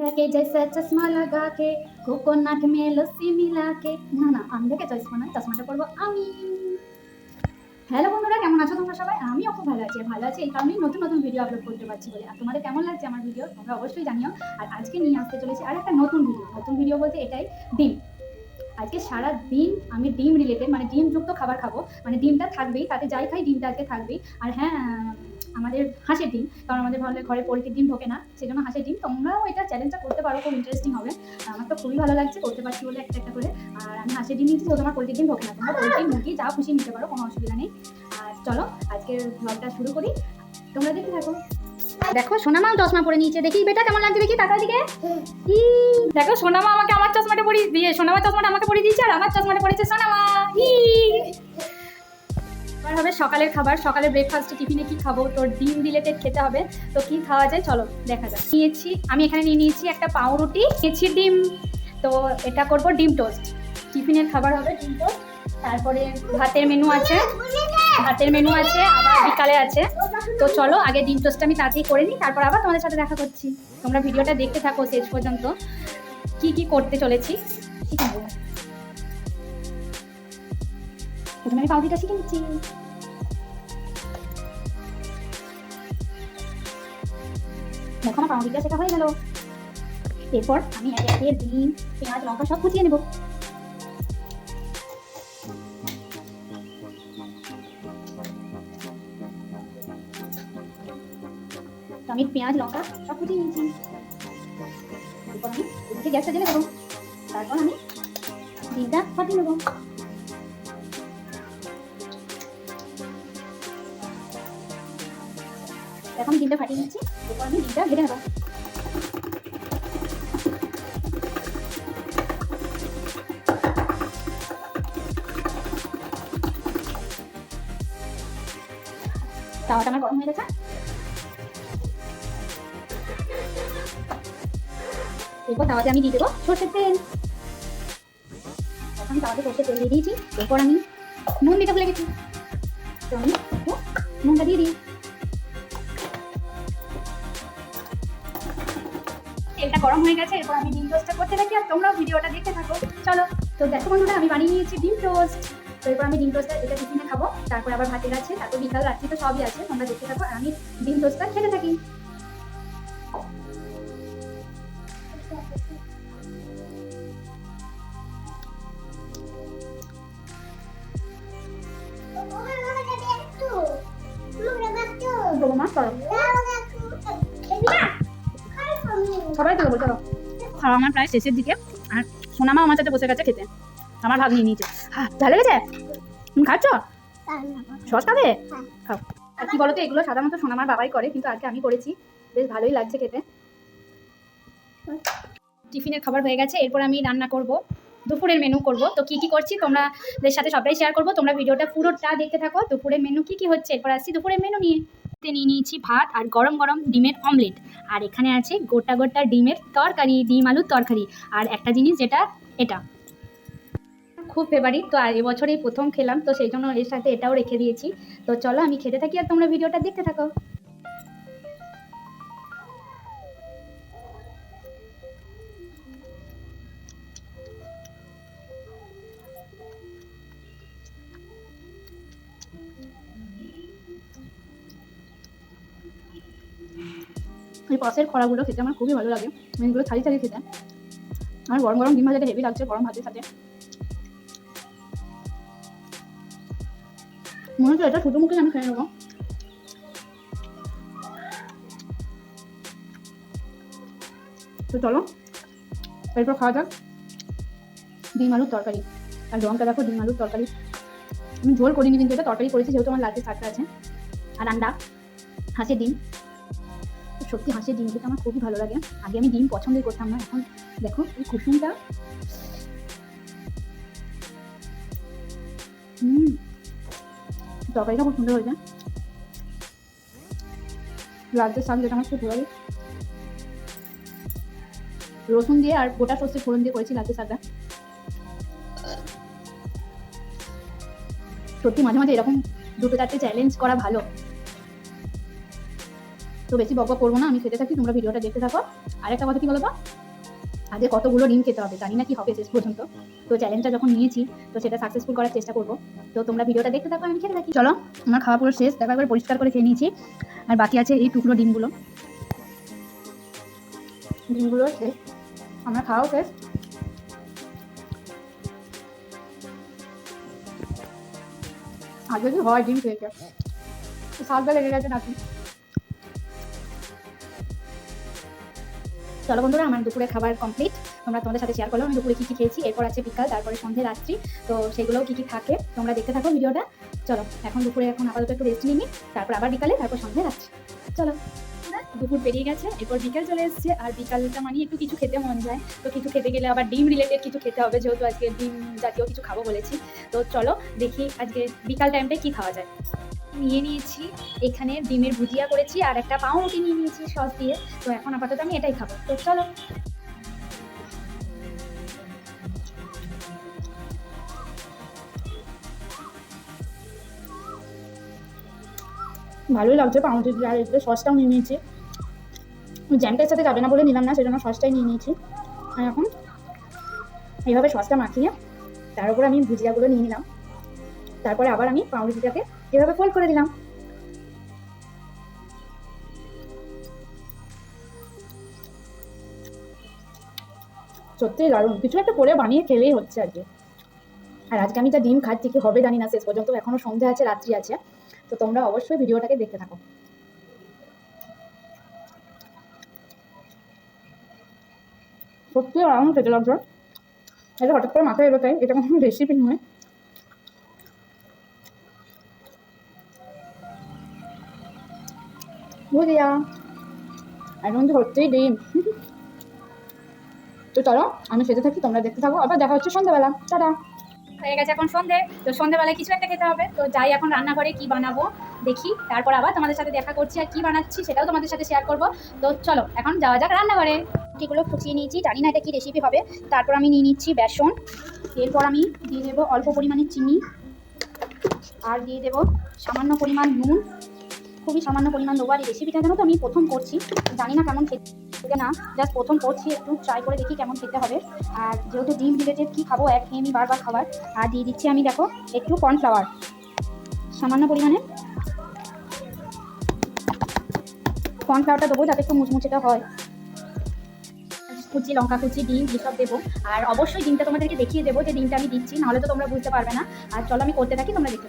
দেখে জৈসা চশমা লাগা কে কোকোনাট মে লস্যি মিলা কে না না, আমি দেখে চয়েস করব চশমাটা পরবো আমি। হ্যালো বন্ধুরা, কেমন আছো তোমরা সবাই? আমিও খুব ভালো আছি ভালো আছি এই কারণেই নতুন নতুন ভিডিও আপলোড করতে পারছি বলে। আর তোমাদের কেমন লাগছে আমার ভিডিও তোমরা অবশ্যই জানিও। আর আজকে নিয়ে আসতে চলেছি আর একটা নতুন ভিডিও নতুন ভিডিও বলতে এটাই, ডিম। আজকে সারা দিন আমি ডিম রিলেটেড মানে ডিমযুক্ত খাবার খাব। মানে ডিমটা থাকবেই, তাতে যাই খাই, ডিমটা আজকে থাকবেই। আর হ্যাঁ আমাদের হাঁসের ডিম কারণ আমাদের ভালো ঘরে পোলট্রির ডিম ঢোকে না সেই জন্য হাঁসের ডিম তোমরাও এটা চ্যালেঞ্জটা করতে পারো, খুব ইন্টারেস্টিং হবে। আমার তো খুবই ভালো লাগছে, করতে পারছি বলে একটা একটা করে। আর আমি হাঁসের ডিম নিচ্ছি তো তোমার পোলট্রির ডিম ঢোকে না। তোমরা পোলট্রি মুরগি যা খুশি নিতে পারো, কোনো অসুবিধা নেই। আর চলো, আজকের ব্লগটা শুরু করি। তোমরা দেখতে থাকো। দেখো সোনামাও চশমা পরে নিয়েছে। দেখি, বেটা, কেমন লাগছে দেখি টাকা দিকে দেখো, সোনামা আমাকে আমার চশমাটা পরিয়ে দিয়ে সোনামা চশমাটা আমাকে পরিয়ে দিয়েছে, আর আমার চশমাটা পরিয়েছে সোনামা। এবার হবে সকালের খাবার সকালে ব্রেকফাস্টে টিফিনে কি খাব? তোর ডিম রিলেটেড খেতে হবে। তো কি খাওয়া যায়? চলো, দেখা যাক। নিয়েছি, আমি এখানে নিয়ে নিয়েছি একটা পাউরুটি নিয়েছি ডিম। তো এটা করব ডিম টোস্ট। টিফিনের খাবার হবে ডিম টোস্ট। তারপরে ভাতের মেনু আছে। ভাতের মেনু আছে, আবার বিকালে আছে। তো চলো, আগে ডিম টোস্টটা আমি তাড়াতাড়ি করে নিই, তারপর আবার তোমাদের সাথে দেখা করছি। তোমরা ভিডিওটা দেখতে থাকো শেষ পর্যন্ত। কি কি করতে চলেছি? কি করব প্রথমে আমি শিখে নিচ্ছি। আমার পাউরুটিটা শেখা হয়ে গেল। এরপর আমি একে ডিম, পেঁয়াজ, লঙ্কা সব কুচিয়ে নেব। আমি পেঁয়াজ, লঙ্কা সব কুচিয়ে নিয়েছি। এরপর আমি গ্যাসটা জেলে দেবো। তারপর আমি ডিমটা ফাটিয়ে নেব। এখন ডিমটা ফাটিয়ে নিচ্ছি। এরপর আমি ডিমটা ভেজে নেব। তাওয়াটা আমার গরম হয়ে গেছে। এরপর তাওয়াতে আমি দিয়ে দেবো সর্ষের তেল। এখন তাওয়াতে সর্ষের তেল দিয়ে দিয়েছি। এরপর আমি নুন দিতে ভুলে গেছি। তো আমি একটু নুনটা দিয়ে দিই। গরম হয়ে গেছে এরপর আমি ডিম টোস্টটা করতে থাকি আর তোমরাও ভিডিওটা দেখতে থাকো চলো তো দেখো বন্ধুরা আমি বানিয়ে নিয়েছি ডিম টোস্ট তো এরপর আমি ডিম টোস্টটা এটা টিফিনে খাব তারপর আবার ভাতের আছে তারপর বিকাল রাত্রি তো সবই আছে তোমরা দেখতে থাকো আর আমি ডিম টোস্টটা খেতে থাকি চলো সবাই তো চলো। খাওয়া আমার প্রায় শেষের দিকে, আর সোনামা আমার সাথে বসে গেছে খেতে। আমার ভাগ নিয়ে নিয়েছে। হ্যাঁ ভালো লেগেছে তুমি খাচ্ছ? সস খাবে? খাও। আর কি বলতো, এগুলো সাধারণত সোনামার বাবাই করে, কিন্তু আজকে আমি করেছি। বেশ ভালোই লাগছে খেতে। টিফিনের খাবার হয়ে গেছে, এরপর আমি রান্না করব। দুপুরের মেনু করব। তো কি কি করছি, তোমাদের সাথে সবটাই শেয়ার করব। তোমরা ভিডিওটা পুরোটা দেখতে থাকো। দুপুরের মেনু কি কি হচ্ছে? এরপর আসছি দুপুরের মেনু নিয়ে। নিয়ে নিয়েছি ভাত আর গরম গরম ডিমের অমলেট। আর এখানে আছে গোটা গোটা ডিমের তরকারি, ডিম আলুর তরকারি। আর একটা জিনিস যেটা, এটা। খুব ফেভারিট তো আর এবছরেই প্রথম খেলাম, তো সেই জন্য এর সাথে এটাও রেখে দিয়েছি। তো চলো আমি খেতে থাকি আর তোমরা ভিডিওটা দেখতে থাকো। এই পাশের খড়াগুলো খেতে আমার খুবই ভালো লাগে। মানে এগুলো ছাড়িয়ে ছাড়িয়ে খেতে। আমার গরম গরম ডিম ভাজাটা হেভি লাগছে, গরম ভাতের সাথে। মনে হচ্ছে এটা ছোটো মুখে আমি খেয়ে নেব। তো চলো, এরপর খাওয়া যাক। ডিম আলুর তরকারি। আর রঙটা দেখো, ডিম আলুর তরকারি। আমি ঝোল করিনি কিন্তু এটা তরকারি করেছি, যেহেতু আমার লালচে শাকটা আছে। আর আন্ডা হাঁসের ডিম। সত্যি হাঁসের ডিম খেতে আমার খুবই ভালো লাগে। আগে আমি ডিম পছন্দই করতাম না, এখন দেখো এই কুসুমটা। হুম, তরকারিটা খুব সুন্দর হয়েছে। লালচে শাক যেটা আমার খুব ভালো লাগে। রসুন দিয়ে আর গোটা সর্ষে ফোড়ন দিয়ে করেছি লালচে শাকটা। সত্যি মাঝে মাঝে এরকম দুটো চারটে চ্যালেঞ্জ করা ভালো। তো বেশি বকবক করব না, আমি খেতে থাকি, তোমরা ভিডিওটা দেখতে থাকো। আরেকটা কথা কি বলো তো আগে কতগুলো ডিম খেতে হবে, জানি না কি হবে শেষ পর্যন্ত। তো চ্যালেঞ্জটা যখন নিয়েছি, তো সেটা সাকসেসফুল করার চেষ্টা করব। তো তোমরা ভিডিওটা দেখতে থাকো, আমি খেতে থাকি। চলো, আমার খাওয়া পুরো শেষ, দেখো একবার পরিষ্কার করে খেয়ে নিয়েছি। আর বাকি আছে এই টুকরো ডিমগুলো। ডিমগুলো শেষ আমার খাওয়াও শেষ। আগে কি হয়, ডিম খেয়েছে সালটা লেগে গেছে নাকি? চলো বন্ধুরা, আমার দুপুরে খাবার কমপ্লিট তোমরা তোমাদের সাথে শেয়ার করলাম, আমি দুপুরে কী কী খেয়েছি, এরপর আছে বিকাল, তারপরে সন্ধে, রাত্রি। তো সেগুলোও কী কী থাকে, তোমরা দেখতে থাকো ভিডিওটা। চলো, এখন দুপুরে এখন আপাতত একটু রেস্ট নিই, তারপর আবার বিকালে, তারপর সন্ধে, রাত্রি। চলো দুপুর পেরিয়ে গেছে, এরপর বিকাল চলে এসেছে, আর বিকালটা মানে একটু কিছু খেতে মন যায়। তো কিছু খেতে গেলে আবার ডিম রিলেটেড কিছু খেতে হবে, যেহেতু আজকে ডিম জাতীয় কিছু খাব বলেছি। তো চলো, দেখি আজকে বিকাল টাইমটায় কী খাওয়া যায়। নিয়ে নিয়েছি। এখানে ডিমের ভুজিয়া করেছি আর একটা পাউরুটি নিয়ে নিয়েছি সস দিয়ে। তো এখন আপাতত আমি এটাই খাব। তো চলো। ভালোই লাগছে পাউরুটি আর এতে সসটাও নিয়ে নিয়েছি। জ্যামটার সাথে যাবে না বলে নিলাম না, সেজন্য সসটাই নিয়ে নিয়েছি। আর এখন এইভাবে সসটা মাখিয়ে তার উপর আমি ভুজিয়াগুলো নিয়ে নিলাম। তারপরে আবার আমি পাউরুটিটাকে এভাবে ফোল্ড করে দিলাম। সত্যি দারুণ। কিছু একটা করে বানিয়ে খেলেই হচ্ছে আর কি। আর আজকে আমি যা ডিম খাচ্ছি, কি হবে জানি না, শেষ পর্যন্ত এখনও সন্ধে আছে, রাত্রি আছে। তো তোমরা অবশ্যই ভিডিওটাকে দেখতে থাকো। সত্যি আরাম খেতে লাগছে। এটা হঠাৎ করে মাথায় এলো তাই, এটা কোনো রেসিপি নয়। বুঝিয়া এখন হচ্ছেই ডিম তো চলো আমি খেতে থাকি তোমরা দেখতে থাকো আবার দেখা হচ্ছে সন্ধ্যাবেলা টাটা হয়ে গেছে এখন সন্ধে তো সন্ধেবেলায় কিছু একটা খেতে হবে তো যাই এখন রান্নাঘরে কি বানাবো দেখি তারপর আবার তোমাদের সাথে দেখা করছি আর কি বানাচ্ছি সেটাও তোমাদের সাথে শেয়ার করব। তো চলো, এখন যাওয়া যাক রান্নাঘরে। রুটিগুলো ফুটিয়ে নিয়েছি। জানি না এটা কি রেসিপি হবে। তারপর আমি নিয়ে নিচ্ছি বেসন। এরপর আমি দিয়ে দেবো অল্প পরিমাণে চিনি। আর দিয়ে দেবো সামান্য পরিমাণ নুন। খুবই সামান্য পরিমাণ দেবো আর রেসিপিটা যেন তো আমি প্রথম করছি। জানি না কেমন খেতে না। জাস্ট প্রথম করছি, একটু ট্রাই করে দেখি কেমন খেতে হবে। আর যেহেতু ডিম রিলেটেড কী খাব এক আমি বারবার খাবার। আর দিয়ে দিচ্ছি আমি, দেখো, একটু কর্নফ্লাওয়ার সামান্য পরিমাণে কর্নফ্লাওয়ারটা দেবো যাতে একটু মুচমুচেটা হয়। কুচি, লঙ্কা কুচি, ডিম, এসব দেবো। আর অবশ্যই ডিমটা তোমাদেরকে দেখিয়ে দেবো যে ডিমটা আমি দিচ্ছি, নাহলে তো তোমরা বুঝতে পারবে না। আর চলো, আমি করতে থাকি, তোমরা দেখতে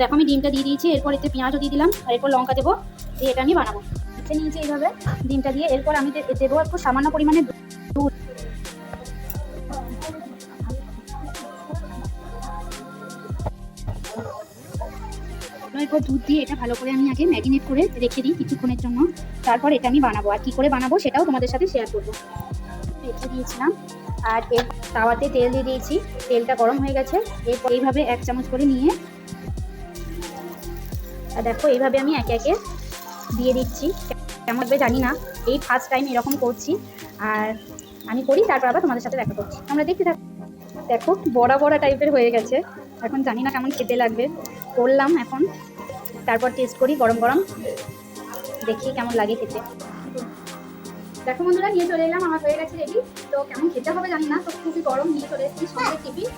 দেখো আমি ডিমটা দিয়ে দিয়েছি, এরপর এতে পেঁয়াজও দিয়ে দিলাম, আর এরপর লঙ্কা দেবো, দিয়ে এটা আমি বানাবো। এতে নিয়েছি এইভাবে ডিমটা দিয়ে, এরপর আমি দেবো একটু সামান্য পরিমাণে দুধ। এরপর দুধ দিয়ে এটা ভালো করে আমি আগে ম্যারিনেট করে রেখে দিই কিছুক্ষণের জন্য, তারপর এটা আমি বানাবো। আর কি করে বানাবো সেটাও তোমাদের সাথে শেয়ার করব। রেখে দিয়েছিলাম, আর এর তাওয়াতে তেল দিয়ে দিয়েছি, তেলটা গরম হয়ে গেছে, এরপর এইভাবে এক চামচ করে নিয়ে আর দেখো, এইভাবে আমি একে একে দিয়ে দিচ্ছি। কেমন হবে জানি না। এই ফার্স্ট টাইম এরকম করছি। আর আমি করি, তারপর আবার তোমাদের সাথে দেখা করছি। আমরা দেখতে থাক দেখো, বড়া বড়া টাইপের হয়ে গেছে। এখন জানি না কেমন খেতে লাগবে। করলাম এখন। তারপর টেস্ট করি গরম গরম। দেখি কেমন লাগে খেতে। দেখো বন্ধুরা, নিয়ে চলে এলাম। আমার হয়ে গেছে রেডি তো কেমন খেতে হবে জানি না। তো খুবই গরম। নিয়ে চলে এসেছি সঙ্গে টিফিন।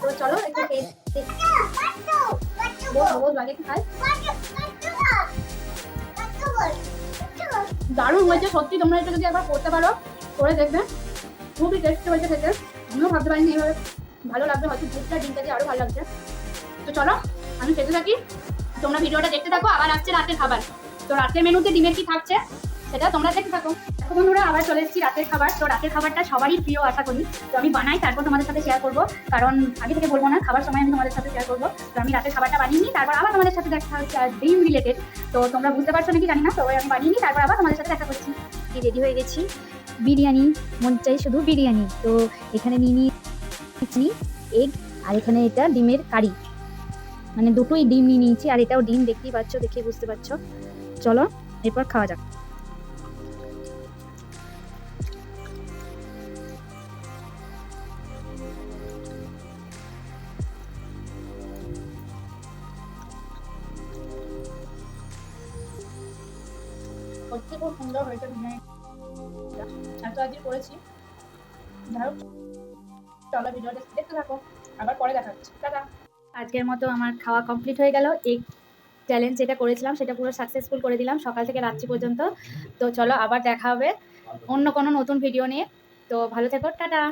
তো চলো একটু দারুণ হয়েছে, সত্যি তোমরা এটা যদি একবার করতে পারো, করে দেখবে। খুবই টেস্ট হয়েছে খেতে। আমিও ভাবতে পারিনি এইভাবে ভালো লাগবে, হয়তো দুধটা ডিমটা দিয়ে আরও ভালো লাগছে তো চলো, আমি খেতে থাকি। তোমরা ভিডিওটা দেখতে থাকো, আবার আসছে রাতের খাবার। তো রাতের মেনুতে ডিমের কি থাকছে? সেটা তোমরা দেখতে থাকো। দেখো বন্ধুরা আবার চলে এসেছি রাতের খাবার। তো রাতের খাবারটা সবারই প্রিয়, আশা করি। তো আমি বানাই, তারপর তোমাদের সাথে শেয়ার করব। কারণ আগে থেকে বলব না, খাবার সময় আমি তোমাদের সাথে শেয়ার করব। তো আমি রাতের খাবারটা বানিয়ে নিই, তারপর আবার তোমাদের সাথে দেখা হচ্ছে আর ডিম রিলেটেড তো তোমরা বুঝতে পারছ নাকি, জানি না। তো আমি বানিয়ে নিই, তারপর আবার তোমাদের সাথে দেখা করছি। রেডি হয়ে গেছি। বিরিয়ানি, মন চাই শুধু বিরিয়ানি। তো এখানে নিয়ে নিয়েছি এগ আর এখানে এটা ডিমের কারি। মানে দুটোই ডিম নিয়ে নিয়েছি, আর এটাও ডিম, দেখতেই পাচ্ছ, দেখে বুঝতে পারছ। চলো, এরপর খাওয়া যাক। তো আজকে করেছি। যাই হোক, চলো ভিডিওটা দেখতে থাকো, আবার পরে দেখা হচ্ছে। টাটা। আজকের মতো আমার খাওয়া কমপ্লিট হয়ে গেল। এই চ্যালেঞ্জ যেটা করেছিলাম, সেটা পুরো সাকসেসফুল করে দিলাম। সকাল থেকে রাত্রি পর্যন্ত। তো চলো আবার দেখা হবে অন্য কোনো নতুন ভিডিও নিয়ে। তো ভালো থেকো, টাটা।